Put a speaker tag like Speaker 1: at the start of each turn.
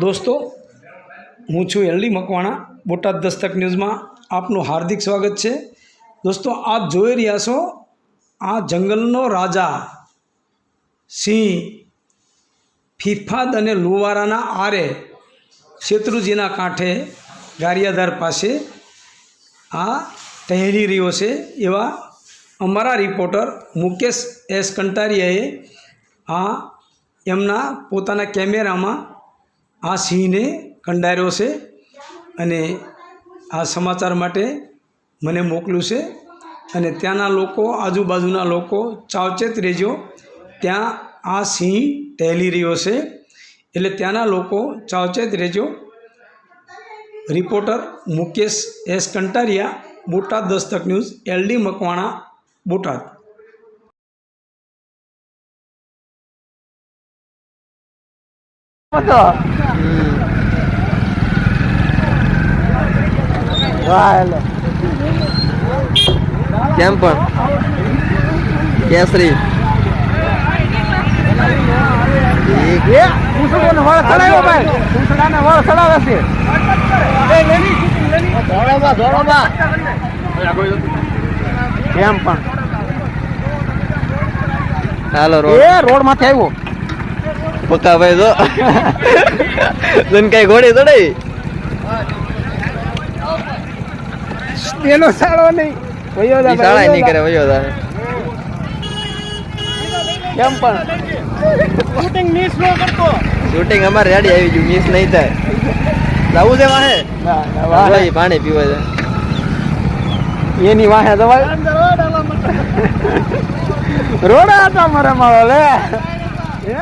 Speaker 1: દોસ્તો, હું છું એલડી મકવાણા, બોટાદ દસ્તક ન્યૂઝમાં આપનું હાર્દિક સ્વાગત છે. દોસ્તો, આપ જોઈ રહ્યા છો, આ જંગલનો રાજા સિંહ ફિફાદ અને લુવારાના આરે શેત્રુજીના કાંઠે ગારિયાધાર પાસે આ ટહેરી રહ્યો છે એવા અમારા રિપોર્ટર મુકેશ એસ કંટારિયાએ આ એમના પોતાના કેમેરામાં આ સિંહને કંડાર્યો છે અને આ સમાચાર માટે મને મોકલ્યું છે. અને ત્યાંના લોકો, આજુબાજુના લોકો સાવચેત રહેજો. ત્યાં આ સિંહ ટહેલી રહ્યો છે. એટલે ત્યાંના લોકો સાવચેત રહેજો. Reporter Mukesh S Kantariya, Botad Dastak news, LD Makwana, Botad.
Speaker 2: કેમ પણ કેસરી
Speaker 3: કેમ પણ?
Speaker 2: હાલો રોડ.
Speaker 3: એ રોડમાંથી આવ્યો.
Speaker 2: પક્કા ભાઈ તો તને કઈ ઘોડી ચડાઈ
Speaker 3: એનો સાળો નહીં. વયો જા સાળા
Speaker 2: નહીં કરે વયો તારે
Speaker 3: કેમ પણ?
Speaker 2: શૂટિંગ અમારે રેડી આવી ગયું મિસ નહીં થાય. લાવું છે વાહે?
Speaker 3: ના, ના, વાહ.
Speaker 2: ભાઈ પાણી પીવે છે.
Speaker 3: એની વાહે તમારે રોડા હતા મારા મારો લે. હે?